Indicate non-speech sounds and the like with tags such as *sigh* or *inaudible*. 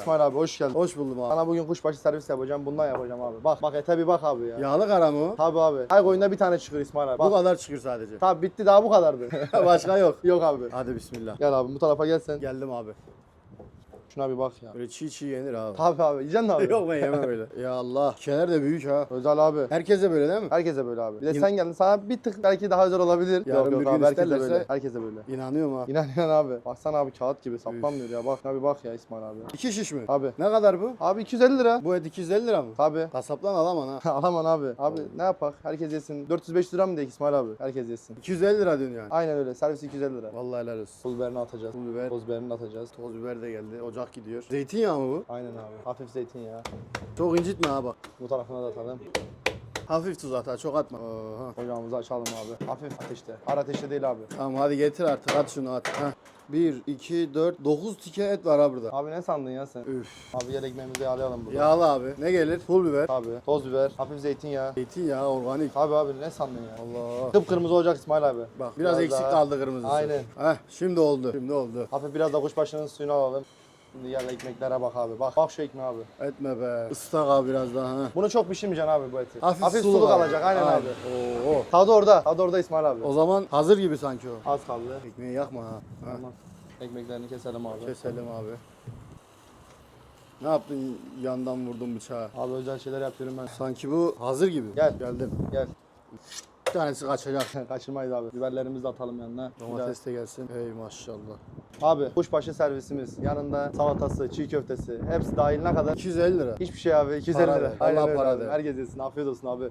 İsmail abi hoş geldin. Hoş buldum abi. Sana bugün kuşbaşı servis yapacağım. Bundan yapacağım abi. Bak bak ete bir bak abi ya. Yağlı kara mı? Tabi abi. Her koyunda bir tane çıkıyor İsmail abi. Bu Bak. kadar çıkıyor sadece. Tabi bitti daha bu kadardı. *laughs* *laughs* Başka yok. Yok abi. Hadi bismillah. Gel abi bu tarafa gel sen. Geldim abi. Şuna bir bak ya. Böyle çiğ çiğ yenir abi. Tabi abi. Yiyeceksin mi abi? yok ben yemem öyle. *laughs* ya Allah. Kenar da büyük ha. Özel abi. Herkese böyle değil mi? Herkese böyle abi. Bir de sen geldin sana bir tık belki daha özel olabilir. Yarın yok yok bir abi gün herkese isterlerse- böyle. Herkese böyle. İnanıyorum ha. İnan inan abi. Baksana abi kağıt gibi saplanmıyor ya. Bak abi bak ya İsmail abi. İki şiş mi? Abi. Ne kadar bu? Abi 250 lira. Bu et 250 lira mı? Tabi. Kasaptan alamam ha. *laughs* Alamam abi. Abi ne yapak? Herkes yesin. 405 lira mı diye İsmail abi? Herkes yesin. 250 lira diyorsun yani. Aynen öyle. Servis 250 lira. Vallahi helal olsun. Pul biberini atacağız. Pul biber. Toz biberini atacağız. Toz biber de geldi. Ocak gidiyor. Zeytinyağı mı bu? Aynen abi. Hafif zeytinyağı. Çok incitme ha bak. Bu tarafına da atalım. Hafif tuz at ha. Çok atma. Oha. Ocağımızı açalım abi. Hafif ateşte. Ar ateşte değil abi. Tamam hadi getir artık. At şunu at. Heh. 1, 2, 4, 9 tike et var ha burada. Abi ne sandın ya sen? Üf. Abi gel ekmeğimizi yağlayalım burada. Yağlı abi. Ne gelir? Pul biber. Abi. Toz biber. Hafif zeytinyağı. Zeytinyağı organik. Abi abi ne sandın ya? Allah. Kıpkırmızı olacak İsmail abi. Bak biraz, eksik daha- kaldı kırmızısı. Aynen. Heh şimdi oldu. Şimdi oldu. Hafif biraz da kuşbaşının suyunu alalım. Şimdi gel ekmeklere bak abi. Bak bak şu ekmeğe abi. Etme be. Islak abi biraz daha. Ha. Bunu çok pişirmeyeceksin abi bu eti. Hafif, Hafif sulu sulu kaldı. kalacak aynen, abi. Oo. Tadı orada. Tadı orada İsmail abi. O zaman hazır gibi sanki o. Az kaldı. Ekmeği yakma ha. ha. Tamam. Ekmeklerini keselim abi. Keselim abi. Ne yaptın yandan vurdun bıçağı? Abi özel şeyler yapıyorum ben. Sanki bu hazır gibi. Gel. Geldim. Gel. Bir tanesi kaçacak. *laughs* Kaçırmayız abi. Biberlerimizi de atalım yanına. Domates de gelsin. Hey maşallah. Abi kuşbaşı servisimiz. Yanında salatası, çiğ köftesi. Hepsi dahil ne kadar? 250 lira. Hiçbir şey abi. 250 Para lira. ver. Aynen Allah öyle para abi. ver. Herkes yesin. Afiyet olsun abi.